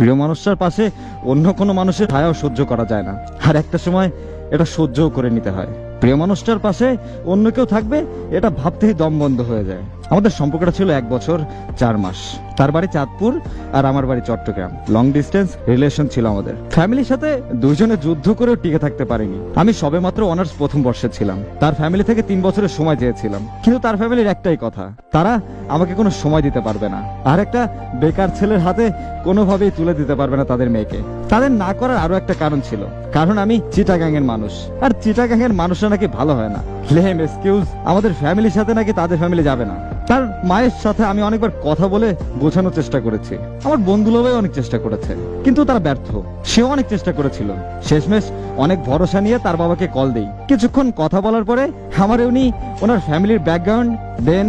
প্রিয় মানুষটার পাশে অন্য কোনো মানুষের ছায়াও সহ্য করা যায় না। আর একটা সময় এটা সহ্যও করে নিতে হয়। প্রিয় মানুষটার পাশে অন্য কেউ থাকবে, এটা ভাবতেই দম বন্ধ হয়ে যায়। আমাদের সম্পর্কটা ছিল এক বছর চার মাস। তার বাড়ি চাঁদপুর আর আমার বাড়ি চট্টগ্রাম। লং ডিস্টেন্স রিলেশন ছিল আমাদের। ফ্যামিলির সাথে দুইজনে যুদ্ধ করেও টিকে থাকতে পারিনি। আমি সবেমাত্র অনার্স প্রথম বর্ষে ছিলাম। তার ফ্যামিলি থেকে তিন বছরের সময় চেয়েছিলাম। কিন্তু তার ফ্যামিলির একটাই কথা, তারা আমাকে কোনো সময় দিতে পারবে না। আর একটা বেকার ছেলের হাতে কোনোভাবেই তুলে দিতে পারবে না তাদের মেয়েকে। তাদের না করার আরও একটা কারণ ছিল। কারণ আমি চিটাগাং এর মানুষ। আর চিটাগাং এর মানুষরা নাকি ভালো হয় না। লেম এক্সকিউজ আমাদের ফ্যামিলির সাথে নাকি তাদের ফ্যামিলি যাবে না। তার মায়ের সাথে আমি অনেকবার কথা বলে বোঝানোর চেষ্টা করেছি। আমার বন্ধুলোভাই অনেক চেষ্টা করেছে, কিন্তু তারা ব্যর্থ। সেও অনেক চেষ্টা করেছিল। শেষমেশ অনেক ভরসা নিয়ে তার বাবাকে কল দেই। কিছুক্ষণ কথা বলার পরে আমার উনি ওনার ফ্যামিলির ব্যাকগ্রাউন্ড দেন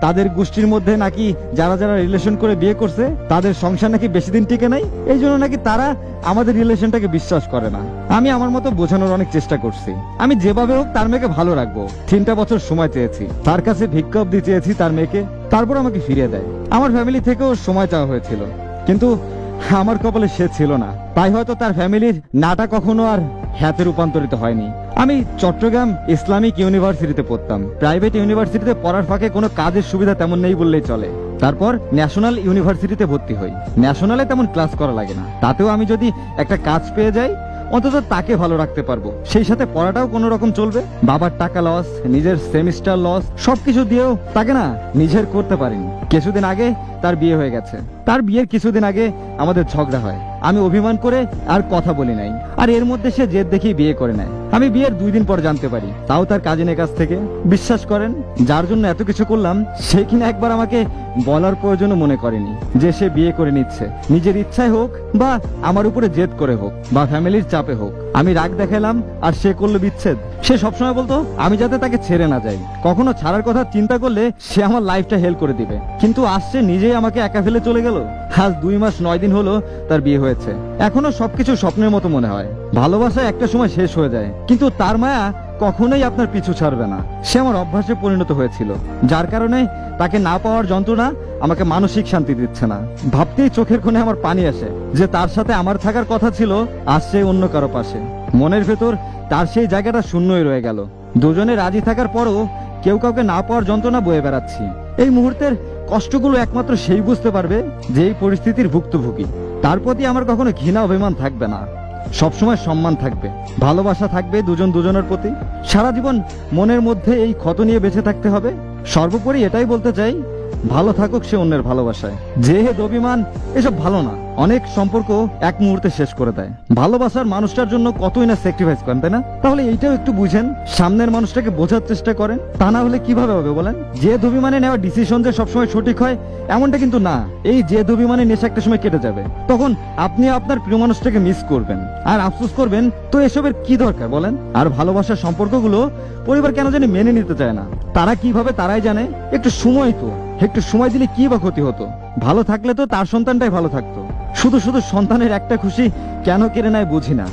তাদের গোষ্ঠীর মধ্যে নাকি যারা যারা রিলেশন করে বিয়ে করছে, তাদের সংসার নাকি বেশি দিন টিকে নাই? এই জন্য নাকি তারা আমাদের রিলেশনটাকে বিশ্বাস করে না। আমি আমার মতো বোঝানোর অনেক চেষ্টা করছি। আমি যেভাবে হোক তার মেয়েকে ভালো রাখব। তিনটা বছর সময় চেয়েছি। তার কাছে ভিক্ষা অব্দি চেয়েছি তার মেয়েকে। তারপর আমাকে ফিরিয়ে দেয়। আমার ফ্যামিলি থেকেও সময় চাওয়া হয়েছিল। কিন্তু আমার কপালে সে ছিল না। তাই হয়তো তার ফ্যামিলির নাটা কখনো আর হ্যাতে রূপান্তরিত হয়নি। আমি চট্টগ্রাম ইসলামিক ইউনিভার্সিটিতে পড়তাম। প্রাইভেট ইউনিভার্সিটিতে পড়ার ফাঁকে কোনো কাজের সুবিধা তেমন নেই বললেই চলে। তারপর ন্যাশনাল ইউনিভার্সিটিতে ভর্তি হই। ন্যাশনালে তেমন ক্লাস করা লাগে না। তাতেও আমি যদি একটা কাজ পেয়ে যাই, অন্তত তাকে ভালো রাখতে পারব। সেই সাথে পড়াটাও কোনো রকম চলবে। বাবার টাকা লস, নিজের সেমিস্টার লস, সবকিছু দিয়েও তাকে না নিজের করতে পারিনি। কিছুদিন আগে তার বিয়ে হয়ে গেছে। তার বিয়ের কিছুদিন আগে আমাদের ঝগড়া হয়। আমি অভিমান করে আর কথা বলি নাই। আর এর মধ্যে সে জেদ দেখেই বিয়ে করে নেয়। আমি বিয়ের দুই দিন পর জানতে পারি, তাও তার কাজিনের কাছ থেকে। বিশ্বাস করেন, যার জন্য এত কিছু করলাম, সে কিনা একবার আমাকে বলার প্রয়োজন মনে করেনি যে সে বিয়ে করে নিচ্ছে। নিজের ইচ্ছায় হোক বা আমার উপরে জেদ করে হোক বা ফ্যামিলির চাপে হোক, আমি রাগ দেখালাম আর সে করল বিচ্ছেদ। সে সবসময় বলতো, আমি যাতে তাকে ছেড়ে না যাই। কখনো ছাড়ার কথা চিন্তা করলে সে আমার লাইফটা হেল্প করে দিবে। কিন্তু আসছে নিজেই আমাকে একা ফেলে চলে গেল। আজ দুই মাস নয় দিন হলো তার বিয়ে হয়েছে। এখনও সবকিছু স্বপ্নের মতো মনে হয়। ভালোবাসা একটা সময় শেষ হয়ে যায়, কিন্তু তার মায়া কখনোই আপনার পিছু ছাড়বে না। সে আমার অভ্যাসে পরিণত হয়েছিল, যার কারণে তাকে না পাওয়ার যন্ত্রণা আমাকে মানসিক শান্তি দিচ্ছে না। ভাবতেই চোখের কোণে আমার পানি আসে, যে তার সাথে আমার থাকার কথা ছিল, আজ সে অন্য কারও পাশে। মনের ভেতর তার সেই জায়গাটা শূন্যই রয়ে গেল। দুজনে রাজি থাকার পরও কেউ কাউকে না পাওয়ার যন্ত্রণা বয়ে বেড়াচ্ছি। এই মুহূর্তের কষ্টগুলো একমাত্র সেই বুঝতে পারবে যে এই পরিস্থিতির ভুক্তভোগী। তার প্রতি আমার কখনো ঘৃণা, অভিমান থাকবে না। সবসময় সম্মান থাকবে, ভালোবাসা থাকবে দুজন দুজনের প্রতি। সারা জীবন মনের মধ্যে এই ক্ষত নিয়ে বেঁচে থাকতে হবে। সর্বোপরি এটাই বলতে চাই, ভালো থাকুক সে অন্যের ভালোবাসায়। যে হে অভিমান এসব ভালো না। অনেক সম্পর্ক এক মুহূর্তে শেষ করে দেয়। ভালোবাসার মানুষটার জন্য কতই না স্যাক্রিফাইস করেন, তাই না? তাহলে এইটাও একটু বুঝেন, সামনের মানুষটাকে বোঝার চেষ্টা করেন, তা না হলে কীভাবে হবে বলেন? যে মানে নেওয়া ডিসিশন যে সবসময় সঠিক হয়, এমনটা কিন্তু না। এই যে অভিমানে নেশা একটা সময় কেটে যাবে। তখন আপনি আপনার প্রিয় মানুষটাকে মিস করবেন। আর আফসোস করবেন, তো এসবের কি দরকার বলেন? আর ভালোবাসার সম্পর্কগুলো পরিবার কেন জানি মেনে নিতে চায় না। তারা কীভাবে তারাই জানে? একটু সময় তো। একটু সময় দিলে কি বা ক্ষতি হতো? ভালো থাকলে তো তার সন্তানটাই ভালো থাকতো। শুধু শুধু সন্তানের একটা খুশি কেন কেড়ে নেয় বুঝি না।